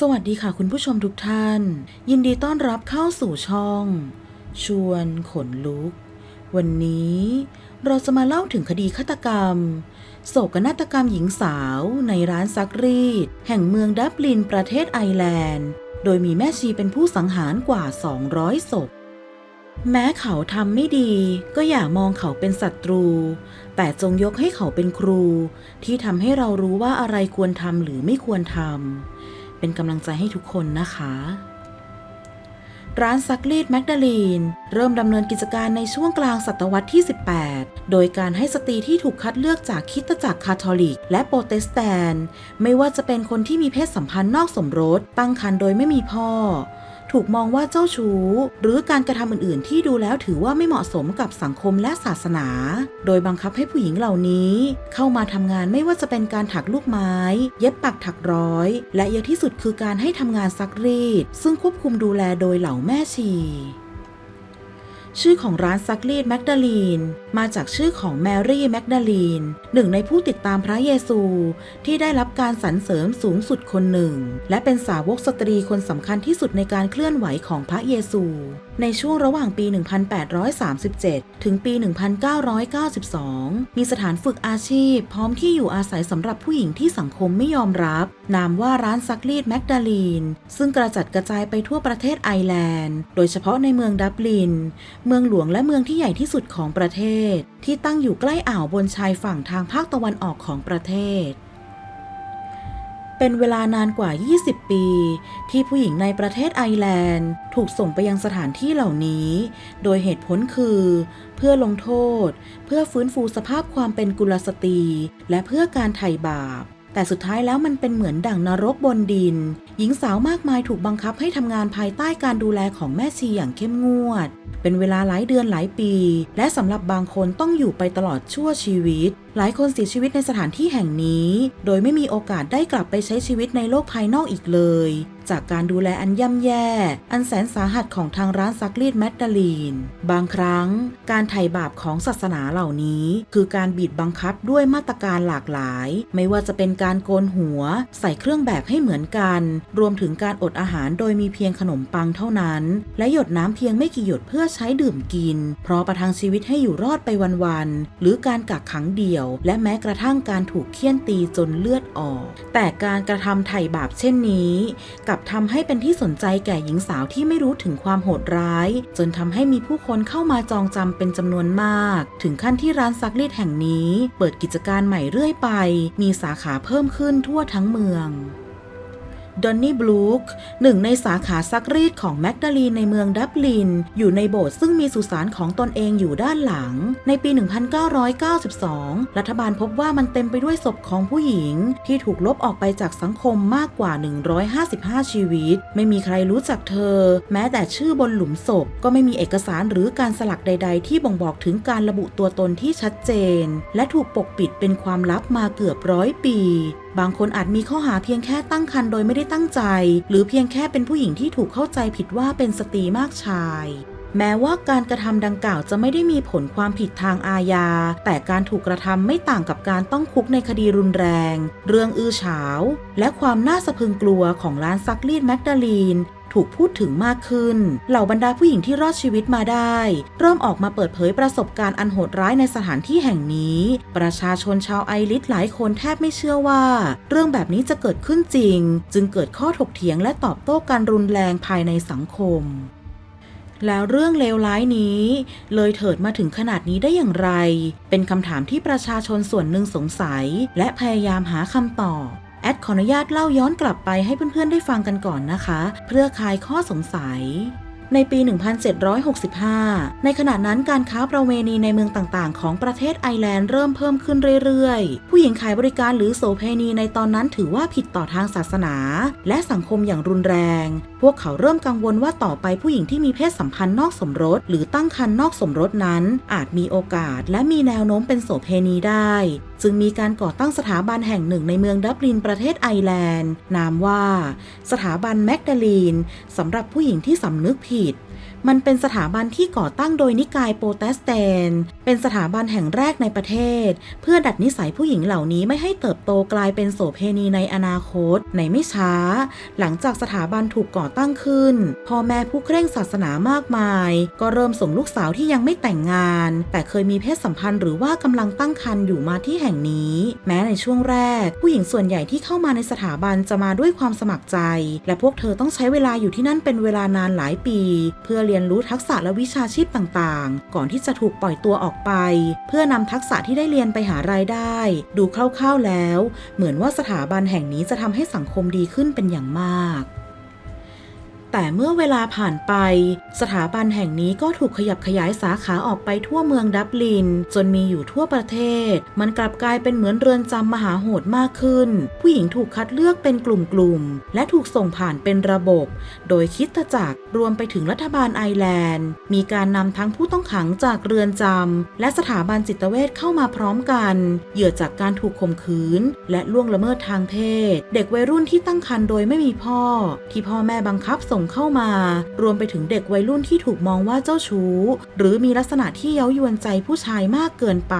สวัสดีค่ะคุณผู้ชมทุกท่าน ยินดีต้อนรับเข้าสู่ช่อง ชวนขนลุก วันนี้เราจะมาเล่าถึงคดีฆาตกรรม โศกนาฏกรรมหญิงสาวในร้านซักรีด แห่งเมืองดับลินประเทศไอร์แลนด์ โดยมีแม่ชีเป็นผู้สังหารกว่า 200 ศพ แม้เขาทำไม่ดีก็อย่ามองเขาเป็นศัตรู แต่จงยกให้เขาเป็นครู ที่ทำให้เรารู้ว่าอะไรควรทำหรือไม่ควรทำ เป็นกำลังใจให้ทุกคนนะคะ ร้านซักรีดแมกดาลีน เริ่มดำเนินกิจการในช่วงกลางศตวรรษที่ 18 โดยการให้สตรีที่ถูกคัดเลือกจากคิตจักรคาทอลิก และโปรเตสแตนต์ไม่ว่าจะเป็นคนที่มีเพศสัมพันธ์นอกสมรส ตั้งครรภ์โดยไม่มีพ่อ ถูกมองว่าเจ้าชู้ หรือการกระทำอื่นๆ ที่ดูแล้วถือว่าไม่เหมาะสมกับสังคมและศาสนา โดยบังคับให้ผู้หญิงเหล่านี้ เข้ามาทำงานไม่ว่าจะเป็นการถักลูกไม้ เย็บปักถักร้อย และเยอะที่สุดคือการให้ทำงานซักรีด ซึ่งควบคุมดูแลโดยเหล่าแม่ชี ชื่อของร้านซักรีดแมกดาลีน มาจากชื่อของแมรี่แมกดาลีน หนึ่งในผู้ติดตามพระเยซู ที่ได้รับการสรรเสริญสูงสุดคนหนึ่ง และเป็นสาวกสตรีคนสำคัญที่สุดในการเคลื่อนไหวของพระเยซู ในช่วงระหว่างปี 1837 ถึงปี 1992 มีสถานฝึกอาชีพ พร้อมที่อยู่อาศัยสำหรับผู้หญิงที่สังคมไม่ยอมรับ นามว่าร้านซักรีดแมกดาลีน ซึ่งกระจัดกระจายไปทั่วประเทศไอร์แลนด์ โดยเฉพาะในเมืองดับลินเมืองหลวงและเมืองที่ใหญ่ที่สุดของประเทศ ที่ตั้งอยู่ใกล้อ่าวบนชายฝั่งทางภาคตะวันออกของประเทศ เป็นเวลานานกว่า 20 ปี ที่ผู้หญิงในประเทศไอร์แลนด์ ถูกส่งไปยังสถานที่เหล่านี้ โดยเหตุผลคือ เพื่อลงโทษ เพื่อฟื้นฟูสภาพความเป็นกุลสตรี และเพื่อการไถ่บาป แต่สุดท้ายแล้วมันเป็นเหมือนดั่งนรกบนดิน หญิงสาวมากมายถูกบังคับให้ทำงานภายใต้การดูแลของแม่ชีอย่างเข้มงวด เป็นเวลาหลายเดือนหลายปี และสำหรับบางคนต้องอยู่ไปตลอดชั่วชีวิต หลายคนเสียชีวิตในสถานที่แห่งนี้ โดยไม่มีโอกาสได้กลับไปใช้ชีวิตในโลกภายนอกอีกเลย จากการดูแลอันย่ำแย่ อันแสนสาหัสของทางร้านซักรีดแมกดาลีน บางครั้ง การไถ่บาปของศาสนาเหล่านี้ คือการบีบบังคับด้วยมาตรการหลากหลาย ไม่ว่าจะเป็นการโกนหัว ใส่เครื่องแบบให้เหมือนกัน รวมถึงการอดอาหารโดยมีเพียงขนมปังเท่านั้น และหยดน้ำเพียงไม่กี่หยดเพื่อใช้ดื่มกิน เพราะประทังชีวิตให้อยู่รอดไปวันๆหรือการกักขังเดี่ยวและแม้กระทั่งการถูกเคี่ยนตีจนเลือดออก แต่การกระทำไถ่บาปเช่นนี้ กลับทำให้เป็นที่สนใจแก่หญิงสาวที่ไม่รู้ถึงความโหดร้าย จนทำให้มีผู้คนเข้ามาจองจำเป็นจำนวนมาก ถึงขั้นที่ร้านซักรีดแห่งนี้ เปิดกิจการใหม่เรื่อยไป มีสาขาเพิ่มขึ้นทั่วทั้งเมือง ดอนนี่บลูคหนึ่งในสาขาซักรีดของแมกดาลีนในเมืองดับลิน อยู่ในโบสถ์ซึ่งมีสุสานของตนเองอยู่ด้านหลัง ในปี 1992 รัฐบาลพบว่ามันเต็มไปด้วยศพของผู้หญิง ที่ถูกลบออกไปจากสังคมมากกว่า 155 ชีวิต ไม่มีใครรู้จักเธอ แม้แต่ชื่อบนหลุมศพ ก็ไม่มีเอกสารหรือการสลักใด ๆ ที่บ่งบอกถึงการระบุตัวตนที่ชัดเจน และถูกปกปิดเป็นความลับมาเกือบร้อยปี บางคนอาจมีข้อหาเพียงแค่ตั้งครรภ์โดยไม่ได้ตั้งใจ หรือเพียงแค่เป็นผู้หญิงที่ถูกเข้าใจผิดว่าเป็นสตรีมากชายแม้ว่าการกระทำดังกล่าวจะไม่ได้มีผลความผิดทางอาญา แต่การถูกกระทำไม่ต่างกับการต้องคุกในคดีรุนแรง เรื่องอื้อฉาว และความน่าสะพรึงกลัวของร้านซักรีดแมกดาลีน ถูกพูดถึงมากขึ้น เหล่าบรรดาผู้หญิงที่รอดชีวิตมาได้ เริ่มออกมาเปิดเผยประสบการณ์อันโหดร้ายในสถานที่แห่งนี้ ประชาชนชาวไอริสหลายคนแทบไม่เชื่อว่า เรื่องแบบนี้จะเกิดขึ้นจริง จึงเกิดข้อถกเถียงและตอบโต้การรุนแรงภายในสังคมแล้วเรื่องเลวร้ายนี้ เลยเถิดมาถึงขนาดนี้ได้อย่างไร เป็นคำถามที่ประชาชนส่วนหนึ่งสงสัย และพยายามหาคำตอบ แอดขออนุญาตเล่าย้อนกลับไปให้เพื่อนๆได้ฟังกันก่อนนะคะ เพื่อคลายข้อสงสัย ในปี 1765 ในขณะนั้นการค้าประเวณีในเมืองต่างๆ ของประเทศไอร์แลนด์เริ่มเพิ่มขึ้นเรื่อยๆ ผู้หญิงขายบริการหรือโสเพณีในตอนนั้นถือว่าผิดต่อทางศาสนา และสังคมอย่างรุนแรง พวกเขาเริ่มกังวลว่าต่อไปผู้หญิงที่มีเพศสัมพันธ์นอกสมรส หรือตั้งครรภ์นอกสมรสนั้น อาจมีโอกาสและมีแนวโน้มเป็นโสเพณีได้ จึงมีการก่อตั้งสถาบันแห่งหนึ่งในเมืองดับลินประเทศไอร์แลนด์ นามว่า สถาบันแมกดาลีนสำหรับผู้หญิงที่สำนึกผิดขีด มันเป็นสถาบันที่ก่อตั้งโดยนิกายโปรเตสแตนต์เป็นสถาบันแห่งแรกในประเทศ เพื่อดัดนิสัยผู้หญิงเหล่านี้ไม่ให้เติบโตกลายเป็นโสเพณีในอนาคตในไม่ช้า หลังจากสถาบันถูกก่อตั้งขึ้น พ่อแม่ผู้เคร่งศาสนามากมาย ก็เริ่มส่งลูกสาวที่ยังไม่แต่งงาน แต่เคยมีเพศสัมพันธ์หรือว่ากำลังตั้งครรภ์อยู่มาที่แห่งนี้ แม้ในช่วงแรก ผู้หญิงส่วนใหญ่ที่เข้ามาในสถาบันจะมาด้วยความสมัครใจ และพวกเธอต้องใช้เวลาอยู่ที่นั่นเป็นเวลานานหลายปี เพื่อเรียนรู้ทักษะและวิชาชีพต่างๆ ก่อนที่จะถูกปล่อยตัวออกไป เพื่อนำทักษะที่ได้เรียนไปหารายได้ ดูคร่าวๆแล้ว เหมือนว่าสถาบันแห่งนี้จะทำให้สังคมดีขึ้นเป็นอย่างมาก แต่เมื่อเวลาผ่านไป สถาบันแห่งนี้ก็ถูกขยับขยายสาขาออกไปทั่วเมืองดับลิน จนมีอยู่ทั่วประเทศ มันกลับกลายเป็นเหมือนเรือนจำมหาโหดมากขึ้น ผู้หญิงถูกคัดเลือกเป็นกลุ่มๆ และถูกส่งผ่านเป็นระบบ โดยคิดตจักรรวมไปถึงรัฐบาลไอร์แลนด์ มีการนำทั้งผู้ต้องขังจากเรือนจำและสถาบันจิตเวชเข้ามาพร้อมกัน เหยื่อจากการถูกข่มขืน และล่วงละเมิดทางเพศ เด็กวัยรุ่นที่ตั้งครรภ์โดยไม่มีพ่อ ที่พ่อแม่บังคับส่งเข้ามา รวมไปถึงเด็กวัยรุ่นที่ถูกมองว่าเจ้าชู้ หรือมีลักษณะที่เย้ายวนใจผู้ชายมากเกินไป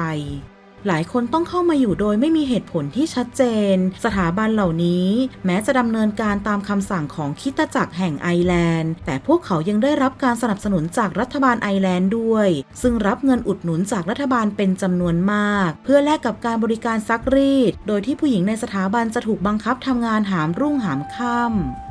หลายคนต้องเข้ามาอยู่โดยไม่มีเหตุผลที่ชัดเจน สถาบันเหล่านี้ แม้จะดำเนินการตามคำสั่งของคิตจักรแห่งไอแลนด์ แต่พวกเขายังได้รับการสนับสนุนจากรัฐบาลไอแลนด์ด้วย ซึ่งรับเงินอุดหนุนจากรัฐบาลเป็นจำนวนมาก เพื่อแลกกับการบริการซักรีด โดยที่ผู้หญิงในสถาบันจะถูกบังคับทำงานหามรุ่งหามค่ำ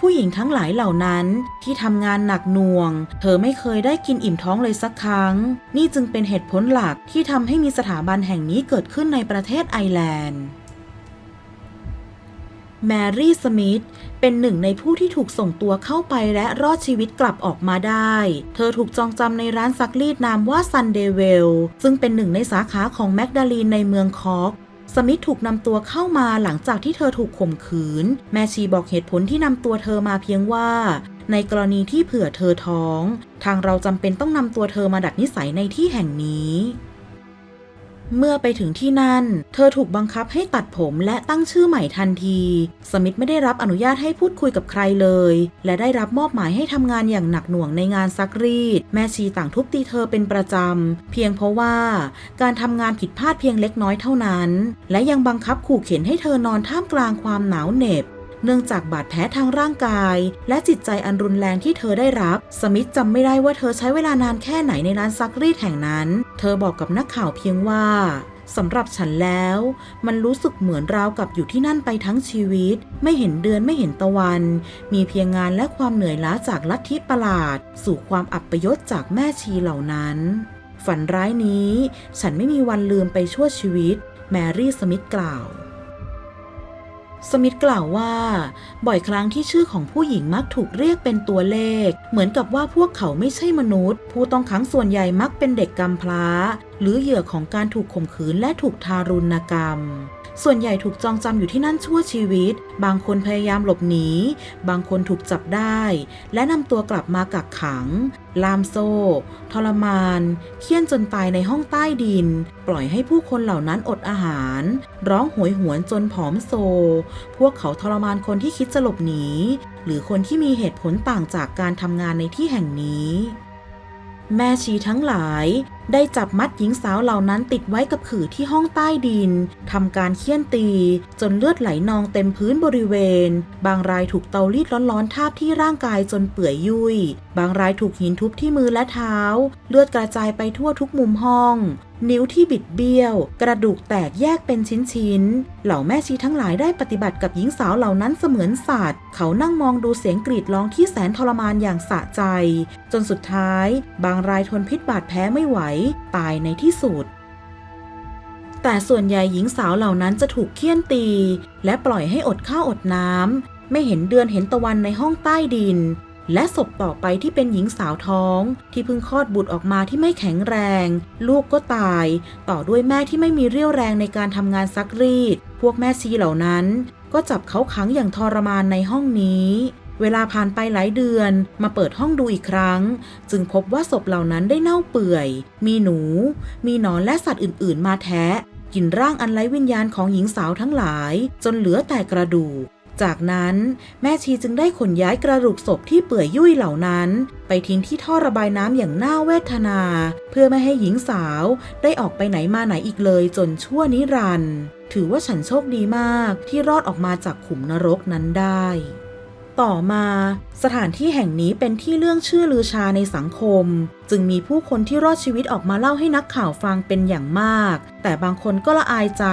ผู้หญิงทั้งหลายเหล่านั้นที่ทำงานหนักหน่วง เธอไม่เคยได้กินอิ่มท้องเลยสักครั้ง นี่จึงเป็นเหตุผลหลักที่ทำให้มีสถาบันแห่งนี้เกิดขึ้นในประเทศไอร์แลนด์แมรี่สมิธเป็นหนึ่งในผู้ที่ถูกส่งตัวเข้าไปและรอดชีวิตกลับออกมาได้ เธอถูกจองจำในร้านซักรีดนามว่าซันเดเวลซึ่งเป็นหนึ่งในสาขาของแมกดาลีนในเมืองคอก สมิธถูกนำตัวเข้ามาหลังจากที่เธอถูกข่มขืน แม่ชีบอกเหตุผลที่นำตัวเธอมาเพียงว่า ในกรณีที่เผื่อเธอท้อง ทางเราจำเป็นต้องนำตัวเธอมาดัดนิสัยในที่แห่งนี้ เมื่อไปถึงที่นั่น เธอถูกบังคับให้ตัดผมและตั้งชื่อใหม่ทันที สมิธไม่ได้รับอนุญาตให้พูดคุยกับใครเลย และได้รับมอบหมายให้ทำงานอย่างหนักหน่วงในงานซักรีด แม่ชีต่างทุบตีเธอเป็นประจำ เพียงเพราะว่าการทำงานผิดพลาดเพียงเล็กน้อยเท่านั้น และยังบังคับขู่เข็นให้เธอนอนท่ามกลางความหนาวเหน็บ เนื่องจากบาดแผลทางร่างกาย และจิตใจอันรุนแรงที่เธอได้รับ สมิธจำไม่ได้ว่าเธอใช้เวลานานแค่ไหนในร้านซักรีดแห่งนั้น เธอบอกกับนักข่าวเพียงว่าสำหรับฉันแล้ว มันรู้สึกเหมือนราวกับอยู่ที่นั่นไปทั้งชีวิต ไม่เห็นเดือนไม่เห็นตะวัน มีเพียงงานและความเหนื่อยล้าจากลัทธิประหลาด สู่ความอับประยศจากแม่ชีเหล่านั้น ฝันร้ายนี้ ฉันไม่มีวันลืมไปชั่วชีวิต แมรี่สมิธกล่าว สมิธกล่าวว่า บ่อยครั้งที่ชื่อของผู้หญิงมักถูกเรียกเป็นตัวเลข เหมือนกับว่าพวกเขาไม่ใช่มนุษย์ ผู้ต้องขังส่วนใหญ่มักเป็นเด็กกำพร้า หรือเหยื่อของการถูกข่มขืนและถูกทารุณกรรม ส่วนใหญ่ถูกจองจำอยู่ที่นั่นชั่วชีวิต บางคนพยายามหลบหนี บางคนถูกจับได้ และนำตัวกลับมากักขัง ลามโซ่ ทรมาน เคี่ยนจนตายในห้องใต้ดิน ปล่อยให้ผู้คนเหล่านั้นอดอาหาร ร้องโหยหวนจนผอมโซ พวกเขาทรมานคนที่คิดจะหลบหนี หรือคนที่มีเหตุผลต่างจากการทำงานในที่แห่งนี้ แม่ชีทั้งหลายได้จับมัดหญิงสาวเหล่านั้นติดไว้กับขื่อที่ห้องใต้ดินทำการเคี่ยนตี จนเลือดไหลนองเต็มพื้นบริเวณ บางรายถูกเตารีดร้อนๆทาบที่ร่างกายจนเปื่อยยุ่ย บางรายถูกหินทุบที่มือและเท้า เลือดกระจายไปทั่วทุกมุมห้อง นิ้วที่บิดเบี้ยว กระดูกแตกแยกเป็นชิ้นๆ เหล่าแม่ชีทั้งหลายได้ปฏิบัติกับหญิงสาวเหล่านั้นเสมือนสัตว์ เขานั่งมองดูเสียงกรีดร้องที่แสนทรมานอย่างสะใจ จนสุดท้าย บางรายทนพิษบาดแพ้ไม่ไหว ตายในที่สุดแต่ส่วนใหญ่หญิงสาวเหล่านั้นจะถูกเคี่ยนตี และปล่อยให้อดข้าวอดน้ำไม่เห็นเดือนเห็นตะวันในห้องใต้ดิน และศพต่อไปที่เป็นหญิงสาวท้อง ที่เพิ่งคลอดบุตรออกมาที่ไม่แข็งแรง ลูกก็ตาย ต่อด้วยแม่ที่ไม่มีเรี่ยวแรงในการทำงานซักรีด พวกแม่ชีเหล่านั้น ก็จับเขาขังอย่างทรมานในห้องนี้ เวลาผ่านไปหลายเดือน มาเปิดห้องดูอีกครั้ง จึงพบว่าศพเหล่านั้นได้เน่าเปื่อย มีหนู มีหนอนและสัตว์อื่น ๆ มาแทะกินร่างอันไร้วิญญาณของหญิงสาวทั้งหลาย จนเหลือแต่กระดูก จากนั้นแม่ชีจึงได้ขนย้ายกระดูกศพที่เปื่อยยุ่ยเหล่านั้น ไปทิ้งที่ท่อระบายน้ำอย่างน่าเวทนา เพื่อไม่ให้หญิงสาวได้ออกไปไหนมาไหนอีกเลยจนชั่วนิรันดร์ถือว่าฉันโชคดีมากที่รอดออกมาจากขุมนรกนั้นได้ ต่อมา สถานที่แห่งนี้เป็นที่เรื่องชื่อลือชาในสังคมจึงมีผู้คนที่รอดชีวิตออกมาเล่าให้นักข่าวฟังเป็นอย่างมาก แต่บางคนก็ละอายใจ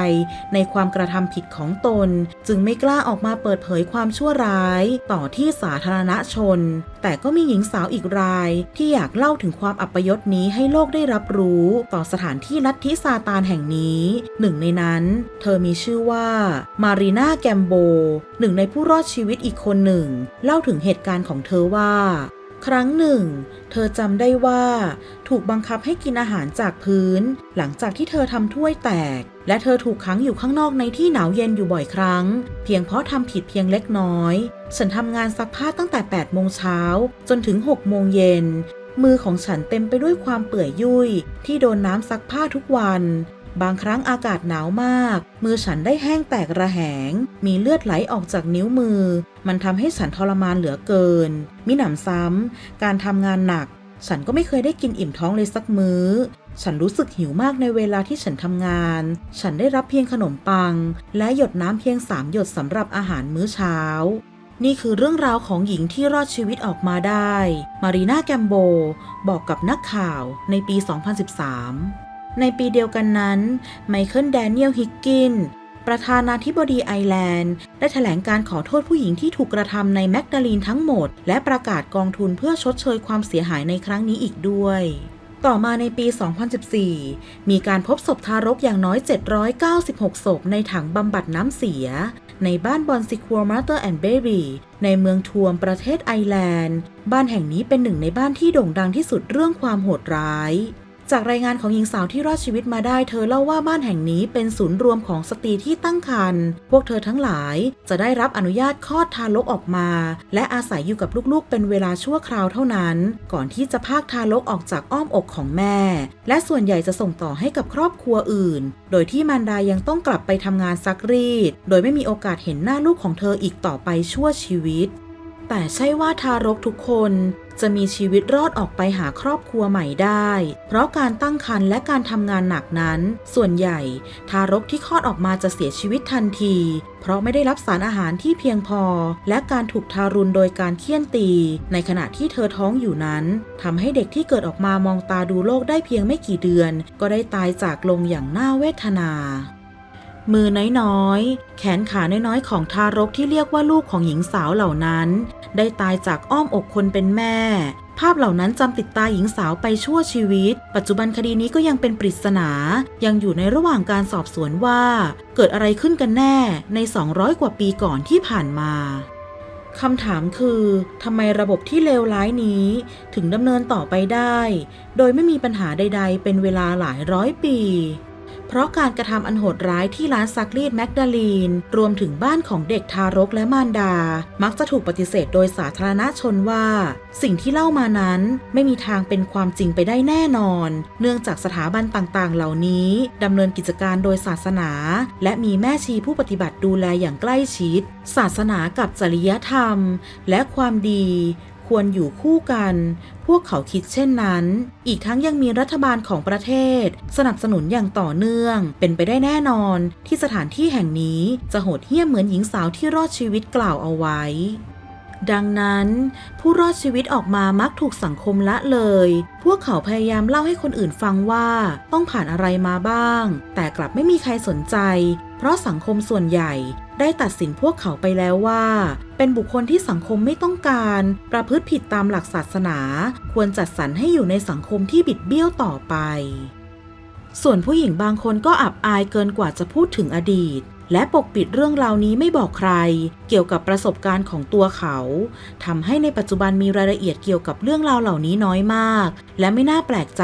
ในความกระทำผิดของตน จึงไม่กล้าออกมาเปิดเผยความชั่วร้ายต่อที่สาธารณชน แต่ก็มีหญิงสาวอีกรายที่อยากเล่าถึงความอัปยศนี้ให้โลกได้รับรู้ต่อสถานที่ลัทธิซาตานแห่งนี้ หนึ่งในนั้น เธอมีชื่อว่ามารีนาแกมโบ หนึ่งในผู้รอดชีวิตอีกคนหนึ่ง เล่าถึงเหตุการณ์ของเธอว่า ครั้งหนึ่ง เธอจำได้ว่าถูกบังคับให้กินอาหารจากพื้น หลังจากที่เธอทำถ้วยแตก และเธอถูกขังอยู่ข้างนอกในที่หนาวเย็นอยู่บ่อยครั้ง เพียงเพราะทำผิดเพียงเล็กน้อย ฉันทำงานซักผ้าตั้งแต่ 8 โมงเช้า จนถึง 6 โมงเย็น มือของฉันเต็มไปด้วยความเปื่อยยุ่ยที่โดนน้ำซักผ้าทุกวัน บางครั้งอากาศหนาวมาก มือฉันได้แห้งแตกระแหง มีเลือดไหลออกจากนิ้วมือ มันทำให้ฉันทรมานเหลือเกิน มิหนำซ้ำ การทำงานหนัก ฉันก็ไม่เคยได้กินอิ่มท้องเลยสักมื้อ ฉันรู้สึกหิวมากในเวลาที่ฉันทำงาน ฉันได้รับเพียงขนมปัง และหยดน้ำเพียงสามหยดสำหรับอาหารมื้อเช้านี่คือเรื่องราวของหญิงที่รอดชีวิตออกมาได้ มารีนาแกมโบ บอกกับนักข่าวในปี 2013 ในปีเดียวกันนั้น ไมเคิลแดเนียลฮิกกิน ประธานาธิบดีไอร์แลนด์ ได้แถลงการขอโทษผู้หญิงที่ถูกกระทำในแมกดาลีนทั้งหมด และประกาศกองทุนเพื่อชดเชยความเสียหายในครั้งนี้อีกด้วยต่อมาในปี 2014 มีการพบศพทารกอย่างน้อย 796 ศพในถังบำบัดน้ำเสีย ในบ้านบอนซิคัวมาเตอร์แอนด์เบบีในเมืองทวมประเทศไอร์แลนด์ บ้านแห่งนี้เป็นหนึ่งในบ้านที่โด่งดังที่สุดเรื่องความโหดร้าย จากรายงานของหญิงสาวที่รอดชีวิตมาได้ เธอเล่าว่าบ้านแห่งนี้เป็นศูนย์รวมของสตรีที่ตั้งครรภ์พวกเธอทั้งหลายจะได้รับอนุญาตคลอดทารกออกมา และอาศัยอยู่กับลูกๆ เป็นเวลาชั่วคราวเท่านั้น ก่อนที่จะพากทารกออกจากอ้อมอกของแม่ และส่วนใหญ่จะส่งต่อให้กับครอบครัวอื่น โดยที่มารดายังต้องกลับไปทำงานซักรีด โดยไม่มีโอกาสเห็นหน้าลูกของเธออีกต่อไปชั่วชีวิต แต่ใช่ว่าทารกทุกคน จะมีชีวิตรอดออกไปหาครอบครัวใหม่ได้ เพราะการตั้งครรภ์และการทำงานหนักนั้น ส่วนใหญ่ทารกที่คลอดออกมาจะเสียชีวิตทันที เพราะไม่ได้รับสารอาหารที่เพียงพอ และการถูกทารุณโดยการเคี่ยนตี ในขณะที่เธอท้องอยู่นั้นทำให้เด็กที่เกิดออกมามองตาดูโลกได้เพียงไม่กี่เดือน ก็ได้ตายจากลงอย่างน่าเวทนา มือน้อยๆ แขนขาน้อยๆ ของทารกที่เรียกว่าลูกของหญิงสาวเหล่านั้น ได้ตายจากอ้อมอกคนเป็นแม่ ภาพเหล่านั้นจำติดตาหญิงสาวไปชั่วชีวิต ปัจจุบันคดีนี้ก็ยังเป็นปริศนา ยังอยู่ในระหว่างการสอบสวนว่า เกิดอะไรขึ้นกันแน่ใน 200 กว่าปีก่อนที่ผ่านมาคำถามคือทำไมระบบที่เลวร้ายนี้ ถึงดำเนินต่อไปได้ โดยไม่มีปัญหาใด ๆ เป็นเวลาหลายร้อยปี เพราะการกระทำอันโหดร้ายที่ร้านซักรีดแมกดาลีน รวมถึงบ้านของเด็กทารกและมารดา มักจะถูกปฏิเสธโดยสาธารณชนว่า สิ่งที่เล่ามานั้นไม่มีทางเป็นความจริงไปได้แน่นอน เนื่องจากสถาบันต่างๆ เหล่านี้ดำเนินกิจการโดยศาสนา และมีแม่ชีผู้ปฏิบัติดูแลอย่างใกล้ชิด ศาสนากับจริยธรรม และความดี ควรอยู่คู่กัน พวกเขาคิดเช่นนั้น อีกทั้งยังมีรัฐบาลของประเทศ สนับสนุนอย่างต่อเนื่อง เป็นไปได้แน่นอน ที่สถานที่แห่งนี้จะโหดเหี้ยมเหมือนหญิงสาวที่รอดชีวิตกล่าวเอาไว้ ดังนั้น ผู้รอดชีวิตออกมามักถูกสังคมละเลย พวกเขาพยายามเล่าให้คนอื่นฟังว่าต้องผ่านอะไรมาบ้าง แต่กลับไม่มีใครสนใจ เพราะสังคมส่วนใหญ่ได้ตัดสินพวกเขาไปแล้วว่า เป็นบุคคลที่สังคมไม่ต้องการ ประพฤติผิดตามหลักศาสนา ควรจัดสรรให้อยู่ในสังคมที่บิดเบี้ยวต่อไป ส่วนผู้หญิงบางคนก็อับอายเกินกว่าจะพูดถึงอดีต และปกปิดเรื่องราวนี้ไม่บอกใคร เกี่ยวกับประสบการณ์ของตัวเขาทำให้ในปัจจุบันมีรายละเอียดเกี่ยวกับเรื่องราวเหล่านี้น้อยมาก และไม่น่าแปลกใจ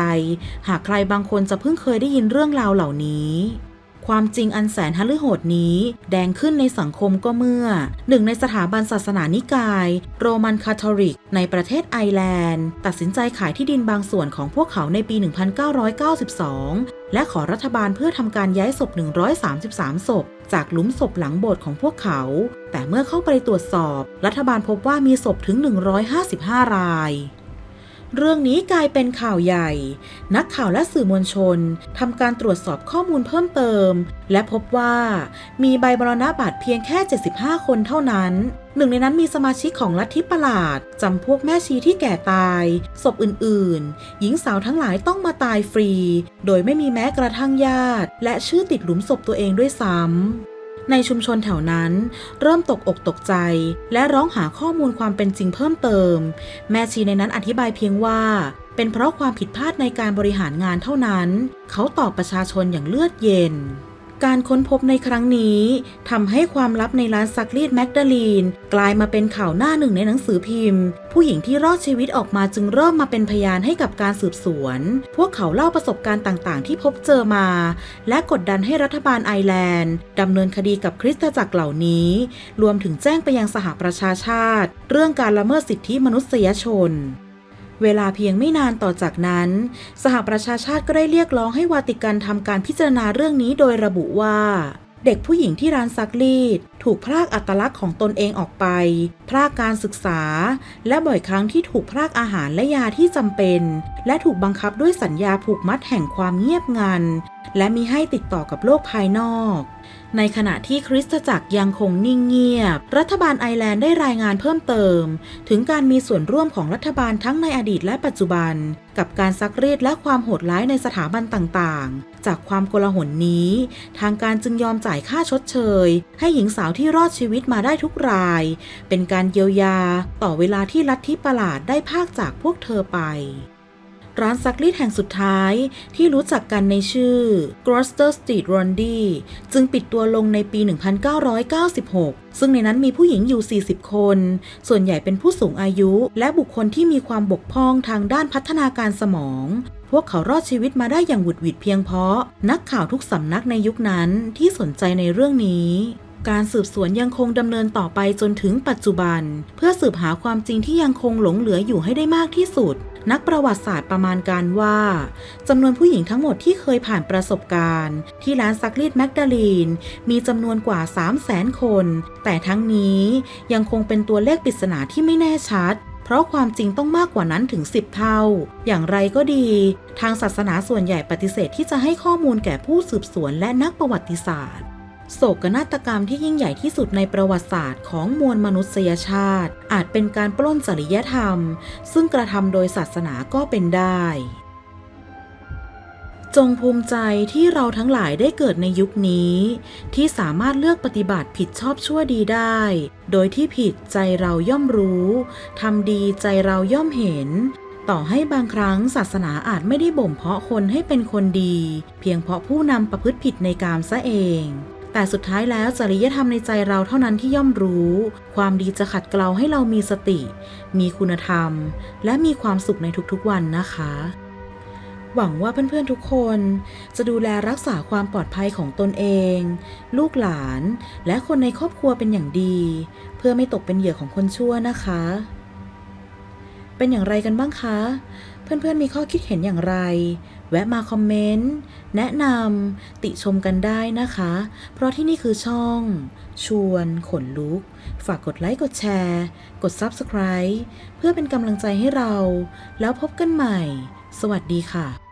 หากใครบางคนจะเพิ่งเคยได้ยินเรื่องราวเหล่านี้ ความจริงอันแสนหฤโหดนี้ แดงขึ้นในสังคมก็เมื่อ หนึ่งในสถาบันศาสนานิกาย โรมันคาทอลิก ในประเทศไอร์แลนด์ ตัดสินใจขายที่ดินบางส่วนของพวกเขาในปี 1992 และขอรัฐบาลเพื่อทำการย้ายศพ 133 ศพ จากหลุมศพหลังโบสถ์ของพวกเขา แต่เมื่อเข้าไปตรวจสอบ รัฐบาลพบว่ามีศพถึง 155 ราย เรื่องนี้กลายเป็นข่าวใหญ่ นักข่าวและสื่อมวลชนทำการตรวจสอบข้อมูลเพิ่มเติม และพบว่ามีใบบรณบัตรเพียงแค่ 75 คนเท่านั้น หนึ่งในนั้นมีสมาชิกของลัทธิประหลาดจำพวกแม่ชีที่แก่ตาย ศพอื่นๆ หญิงสาวทั้งหลายต้องมาตายฟรี โดยไม่มีแม้กระทั่งญาติ และชื่อติดหลุมศพตัวเองด้วยซ้ำ ในชุมชนแถวนั้น เริ่มตกอกตกใจ และร้องหาข้อมูลความเป็นจริงเพิ่มเติม แม่ชีในนั้นอธิบายเพียงว่า เป็นเพราะความผิดพลาดในการบริหารงานเท่านั้น เขาตอบประชาชนอย่างเลือดเย็น การค้นพบในครั้งนี้ทำให้ความลับในร้านซักรีดแมกดาลีน กลายมาเป็นข่าวหน้าหนึ่งในหนังสือพิมพ์ ผู้หญิงที่รอดชีวิตออกมาจึงเริ่มมาเป็นพยานให้กับการสืบสวน พวกเขาเล่าประสบการณ์ต่างๆ ที่พบเจอมา และกดดันให้รัฐบาลไอร์แลนด์ดำเนินคดีกับคริสตจักรเหล่านี้ รวมถึงแจ้งไปยังสหประชาชาติ เรื่องการละเมิดสิทธิมนุษยชน เวลาเพียงไม่นานต่อจากนั้น สหประชาชาติก็ได้เรียกร้องให้วาติกันทำการพิจารณาเรื่องนี้โดยระบุว่า เด็กผู้หญิงที่ร้านซักรีด ถูกพรากอัตลักษณ์ของตนเองออกไป พรากการศึกษา และบ่อยครั้งที่ถูกพรากอาหารและยาที่จำเป็น และถูกบังคับด้วยสัญญาผูกมัดแห่งความเงียบงัน และมีให้ติดต่อกับโลกภายนอก ในขณะที่คริสตจักรยังคงนิ่งเงียบ รัฐบาลไอร์แลนด์ได้รายงานเพิ่มเติม ถึงการมีส่วนร่วมของรัฐบาลทั้งในอดีตและปัจจุบัน กับการซักรีดและความโหดร้ายในสถาบันต่างๆ จากความโกลาหลนี้ ทางการจึงยอมจ่ายค่าชดเชย ให้หญิงสาวที่รอดชีวิตมาได้ทุกราย เป็นการเยียวยา ต่อเวลาที่ลัทธิประหลาดได้ภาคจากพวกเธอไป ร้านซักรีดแห่งสุดท้ายที่รู้จักกันในชื่อ Gloucester Street r o n d y จึงปิดตัวลงในปี 1996 ซึ่งในนั้นมีผู้หญิงอยู่ 40 คน ส่วนใหญ่เป็นผู้สูงอายุ และบุคคลที่มีความบกพร่องทางด้านพัฒนาการสมอง พวกเขารอดชีวิตมาได้อย่างหวุดหวิดเพียงเพราะ นักข่าวทุกสำนักในยุคนั้นที่สนใจในเรื่องนี้ การสืบสวนยังคงดำเนินต่อไปจนถึงปัจจุบัน เพื่อสืบหาความจริงที่ยังคงหลงเหลืออยู่ให้ได้มากที่สุด นักประวัติศาสตร์ประมาณการว่าจำนวนผู้หญิงทั้งหมดที่เคยผ่านประสบการณ์ ที่ร้านซักรีดแมกดาลีน มีจำนวนกว่า 3 0 0แสนคน แต่ทั้งนี้ยังคงเป็นตัวเลขปริศนาที่ไม่แน่ชัดเพราะความจริงต้องมากกว่านั้นถึง 10 เท่า อย่างไรก็ดี ทางศาสนาส่วนใหญ่ปฏิเสธที่จะให้ข้อมูลแก่ผู้สืบสวนและนักประวัติศาสตร์ โศกนาฏกรรมที่ยิ่งใหญ่ที่สุดในประวัติศาสตร์ของมวลมนุษยชาติ อาจเป็นการปล้นจริยธรรม ซึ่งกระทำโดยศาสนาก็เป็นได้ จงภูมิใจที่เราทั้งหลายได้เกิดในยุคนี้ ที่สามารถเลือกปฏิบัติผิดชอบชั่วดีได้ โดยที่ผิดใจเราย่อมรู้ทำดีใจเราย่อมเห็นต่อให้บางครั้งศาสนาอาจไม่ได้บ่มเพาะคนให้เป็นคนดี เพียงเพราะผู้นำประพฤติผิดในกามซะเอง แต่สุดท้ายแล้วจริยธรรมในใจเราเท่านั้นที่ย่อมรู้ ความดีจะขัดเกลาให้เรามีสติ มีคุณธรรม และมีความสุขในทุกๆวันนะคะ หวังว่าเพื่อนๆทุกคน จะดูแลรักษาความปลอดภัยของตนเอง ลูกหลาน และคนในครอบครัวเป็นอย่างดี เพื่อไม่ตกเป็นเหยื่อของคนชั่วนะคะ เป็นอย่างไรกันบ้างคะ เพื่อนๆมีข้อคิดเห็นอย่างไร แวะมาคอมเมนต์ แนะนำติชมกันได้นะคะ เพราะที่นี่คือช่อง ชวนขนลุก ฝากกดไลค์กดแชร์ กด Subscribe เพื่อเป็นกำลังใจให้เรา แล้วพบกันใหม่ สวัสดีค่ะ